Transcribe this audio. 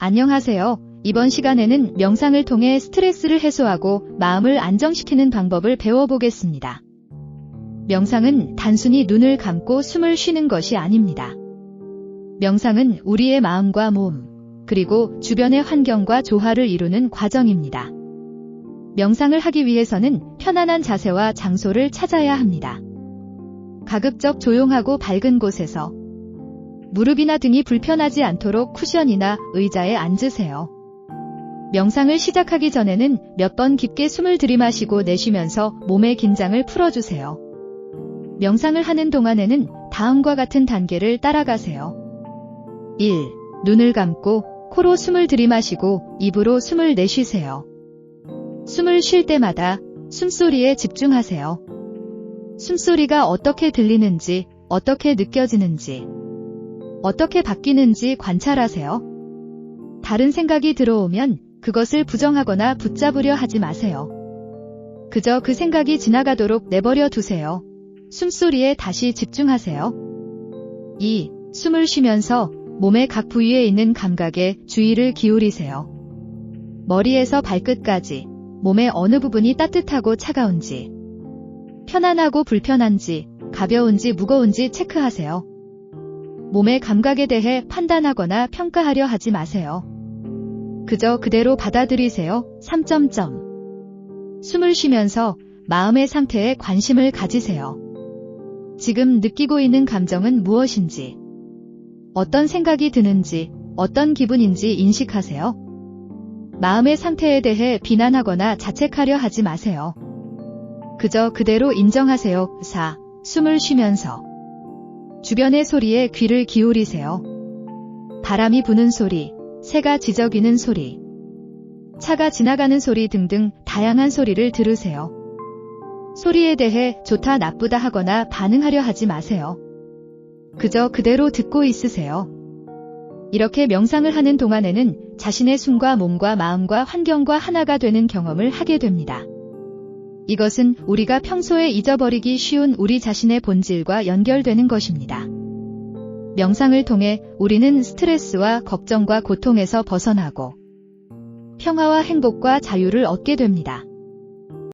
안녕하세요. 이번 시간에는 명상을 통해 스트레스를 해소하고 마음을 안정시키는 방법을 배워보겠습니다. 명상은 단순히 눈을 감고 숨을 쉬는 것이 아닙니다. 명상은 우리의 마음과 몸, 그리고 주변의 환경과 조화를 이루는 과정입니다. 명상을 하기 위해서는 편안한 자세와 장소를 찾아야 합니다. 가급적 조용하고 밝은 곳에서 무릎이나 등이 불편하지 않도록 쿠션이나 의자에 앉으세요. 명상을 시작하기 전에는 몇 번 깊게 숨을 들이마시고 내쉬면서 몸의 긴장을 풀어주세요. 명상을 하는 동안에는 다음과 같은 단계를 따라가세요. 1. 눈을 감고 코로 숨을 들이마시고 입으로 숨을 내쉬세요. 숨을 쉴 때마다 숨소리에 집중하세요. 숨소리가 어떻게 들리는지, 어떻게 느껴지는지, 어떻게 바뀌는지 관찰하세요. 다른 생각이 들어오면 그것을 부정하거나 붙잡으려 하지 마세요. 그저 그 생각이 지나가도록 내버려 두세요. 숨소리에 다시 집중하세요. 2. 숨을 쉬면서 몸의 각 부위에 있는 감각에 주의를 기울이세요. 머리에서 발끝까지 몸의 어느 부분이 따뜻하고 차가운지, 편안하고 불편한지, 가벼운지 무거운지 체크하세요. 몸의 감각에 대해 판단하거나 평가하려 하지 마세요. 그저 그대로 받아들이세요. 3점점. 숨을 쉬면서 마음의 상태에 관심을 가지세요. 지금 느끼고 있는 감정은 무엇인지, 어떤 생각이 드는지, 어떤 기분인지 인식하세요. 마음의 상태에 대해 비난하거나 자책하려 하지 마세요. 그저 그대로 인정하세요. 4. 숨을 쉬면서 주변의 소리에 귀를 기울이세요. 바람이 부는 소리, 새가 지저귀는 소리, 차가 지나가는 소리 등등 다양한 소리를 들으세요. 소리에 대해 좋다 나쁘다 하거나 반응하려 하지 마세요. 그저 그대로 듣고 있으세요. 이렇게 명상을 하는 동안에는 자신의 숨과 몸과 마음과 환경과 하나가 되는 경험을 하게 됩니다. 이것은 우리가 평소에 잊어버리기 쉬운 우리 자신의 본질과 연결되는 것입니다. 명상을 통해 우리는 스트레스와 걱정과 고통에서 벗어나고 평화와 행복과 자유를 얻게 됩니다.